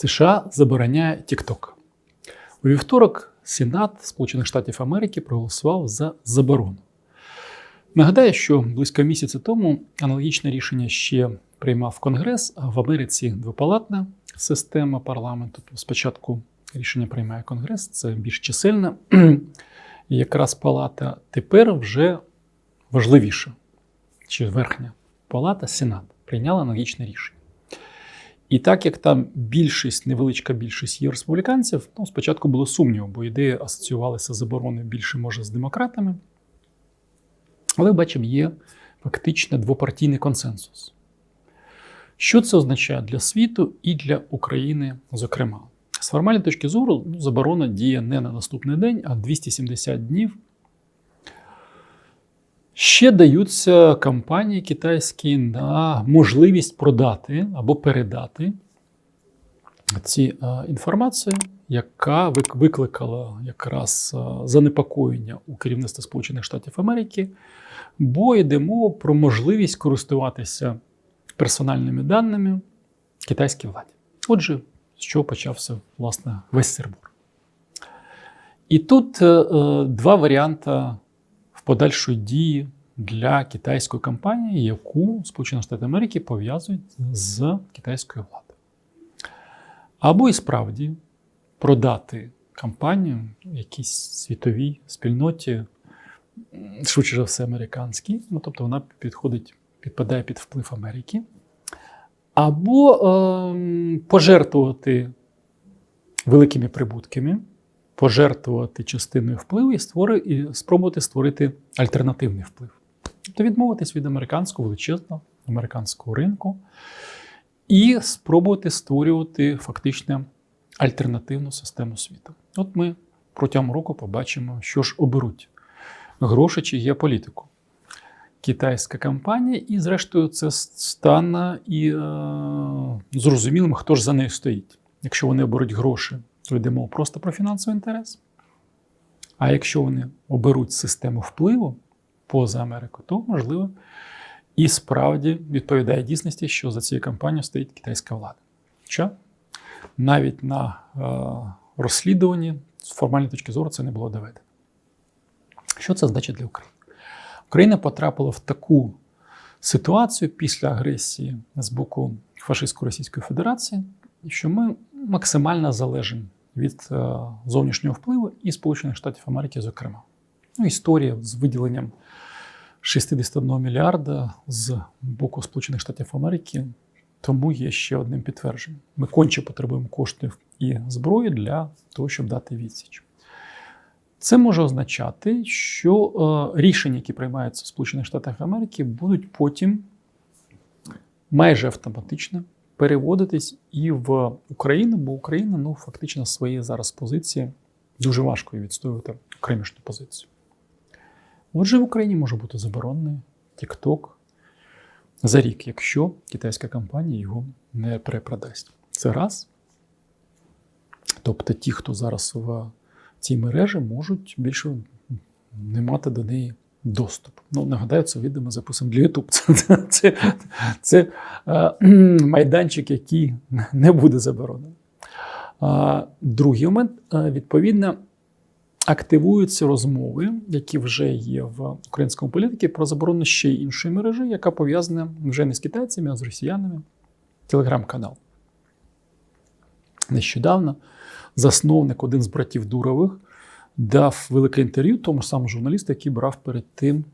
США забороняє TikTok. У вівторок Сенат Сполучених Штатів Америки проголосував за заборону. Нагадаю, що близько місяця тому аналогічне рішення ще приймав Конгрес, а в Америці двопалатна система парламенту. Спочатку рішення приймає Конгрес, це більш чисельна і якраз палата. Тепер вже важливіше, чи верхня палата, Сенат, прийняла аналогічне рішення. І так як там більшість, невеличка більшість є республіканців, ну, спочатку було сумніву, бо ідеї асоціювалися з забороною більше, може, з демократами. Але бачимо, є фактично двопартійний консенсус. Що це означає для світу і для України, зокрема? З формальної точки зору, ну, заборона діє не на наступний день, а 270 днів. Ще даються компанії китайські на можливість продати або передати ці е, інформацію, яка викликала якраз е, занепокоєння у керівництва Сполучених Штатів Америки, бо йде мова про можливість користуватися персональними даними китайській владі. Отже, з чого почався власне весь сербур. І тут е, два варіанти подальшої дії для китайської компанії, яку Сполучені Штати Америки пов'язують з китайською владою. Або і справді продати компанію якійсь світовій спільноті, швидше за все, американській, ну тобто вона підходить, підпадає під вплив Америки, або е, пожертвувати великими прибутками, пожертвувати частиною впливу і, створи, і спробувати створити альтернативний вплив. Тобто відмовитись від американського величезного американського ринку і спробувати створювати фактично альтернативну систему світу. От ми протягом року побачимо, що ж оберуть гроші чи геополітику. Китайська компанія, і, зрештою, це стане і е, зрозумілим, хто ж за нею стоїть. Якщо вони оберуть гроші, то йдемо просто про фінансовий інтерес. А якщо вони оберуть систему впливу поза Америкою, то можливо і справді відповідає дійсності, що за цією кампанією стоїть китайська влада. Що навіть на е, розслідуванні з формальної точки зору це не було доведено. Що це значить для України? Україна потрапила в таку ситуацію після агресії з боку фашистсько-російської федерації, що ми максимально залежимо від е, зовнішнього впливу і Сполучених Штатів Америки, зокрема. Ну, Історія з виділенням 61 мільярда з боку Сполучених Штатів Америки, тому є ще одним підтвердженням. Ми конче потребуємо коштів і зброї для того, щоб дати відсіч. Це може означати, що е, рішення, які приймаються в Сполучених Штатах Америки, будуть потім майже автоматично переводитись і в Україну, бо Україна ну, фактично своєї зараз позиції дуже важко відстоювати окремішню позицію. Отже, в Україні може бути заборонений TikTok за рік, якщо китайська компанія його не перепродасть. Це раз. Тобто ті, хто зараз в цій мережі, можуть більше не мати до неї доступ. Ну, нагадаю, це відео ми записуємо для YouTube. Це, це, це, це е, майданчик, який не буде заборонений. Другий момент, е, відповідно, активуються розмови, які вже є в українському політиці, про заборону ще іншої мережі, яка пов'язана вже не з китайцями, а з росіянами. Телеграм-канал. Нещодавно засновник, один з братів Дурових, дав велике інтерв'ю тому самому журналісту, який брав перед тим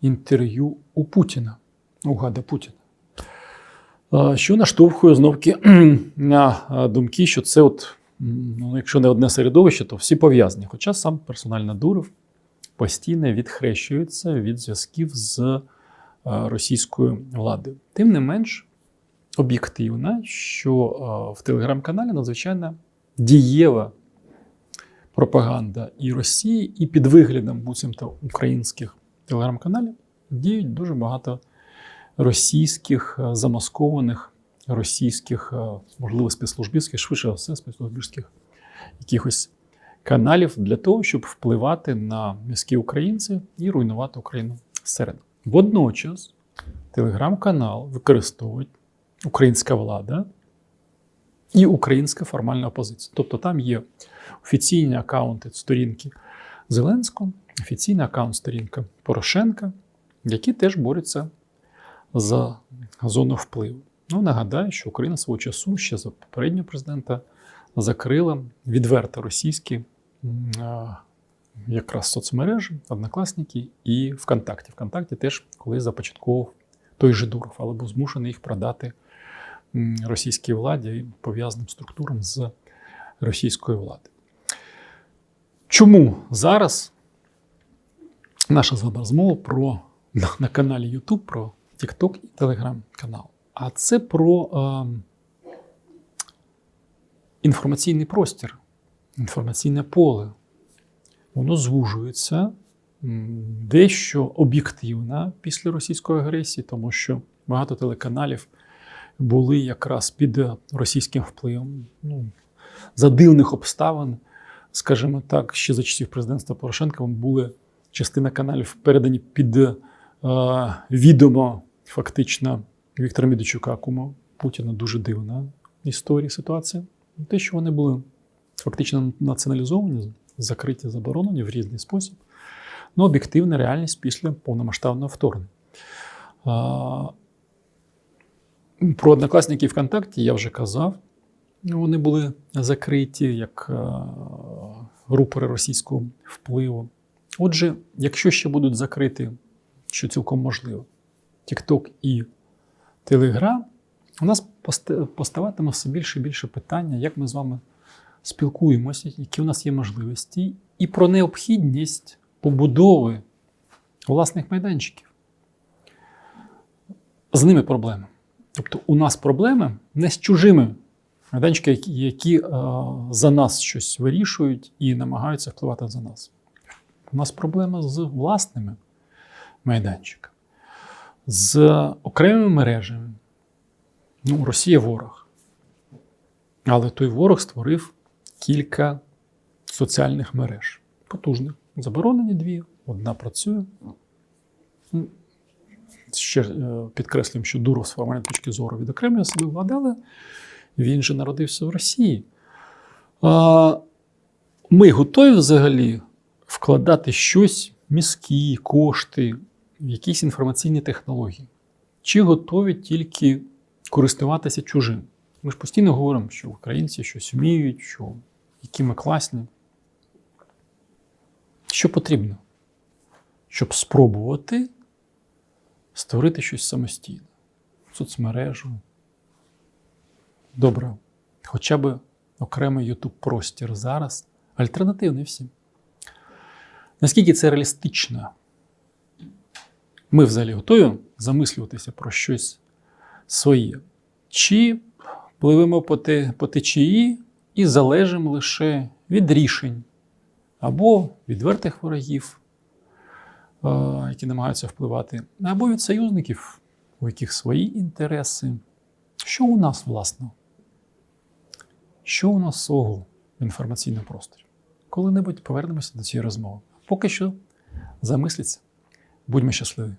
інтерв'ю у Путіна, у Гада Путіна. Що наштовхує зновки на думки, що це, от, ну, якщо не одне середовище, то всі пов'язані. Хоча сам персонально Дуров постійно відхрещується від зв'язків з російською владою. Тим не менш, об'єктивно, що в телеграм-каналі надзвичайно дієва пропаганда і Росії, і під виглядом буцімто українських телеграм-каналів діють дуже багато російських е, замаскованих, російських, е, можливо, спецслужбівських, швидше все, спецслужбівських якихось каналів для того, щоб впливати на міські українці і руйнувати Україну зсередини. Водночас телеграм-канал використовують українська влада і українська формальна опозиція. Тобто там є офіційні акаунти сторінки Зеленського, офіційний акаунт сторінка Порошенка, які теж борються за зону впливу. Ну, нагадаю, що Україна свого часу ще за попереднього президента закрила відверто російські якраз соцмережі, однокласники і ВКонтакті. ВКонтакті теж колись започатковував той же Дуров, але був змушений їх продати російській владі і пов'язаним структурам з російської влади. Чому зараз наша з вами розмова про на, на каналі YouTube про TikTok і Telegram канал? А це про е, інформаційний простір, інформаційне поле. Воно звужується дещо об'єктивно після російської агресії, тому що багато телеканалів були якраз під російським впливом. Ну, за дивних обставин, скажімо так, ще за часів президентства Порошенка були частина каналів передані під е, відомо фактично Віктора Медведчука, кума Путіна дуже дивна історія, ситуація. Те, що вони були фактично націоналізовані, закриті, заборонені в різний спосіб. Ну, об'єктивна реальність після повномасштабного вторгнення. Про однокласників ВКонтакті я вже казав. Вони були закриті як рупори російського впливу. Отже, якщо ще будуть закриті, що цілком можливо, TikTok і Telegram, у нас поста- поставатиме все більше і більше питання, як ми з вами спілкуємося, які у нас є можливості, і про необхідність побудови власних майданчиків. З ними проблеми. Тобто, у нас проблеми не з чужими майданчиками, які, які е, за нас щось вирішують і намагаються впливати за нас. У нас проблема з власними майданчиками, з окремими мережами. Ну, Росія ворог. Але той ворог створив кілька соціальних мереж. Потужних. Заборонені дві, одна працює. Ну, Ще е, підкреслюємо, що Дуров з формальної точки зору відокремлює себе влади, але він же народився в Росії. Ми готові взагалі вкладати щось, мізки, кошти, якісь інформаційні технології? Чи готові тільки користуватися чужим? Ми ж постійно говоримо, що українці щось вміють, що які ми класні. Що потрібно? Щоб спробувати створити щось самостійне, соцмережу. Добре, хоча б окремий YouTube простір зараз альтернативний всім. Наскільки це реалістично? Ми взагалі готові замислюватися про щось своє? Чи пливемо по, те, по течії і залежимо лише від рішень або відвертих ворогів, які намагаються впливати, або від союзників, у яких свої інтереси. Що у нас, власне? Що у нас свого в інформаційному просторі? Коли-небудь повернемося до цієї розмови. Поки що замисліться. Будьмо щасливі!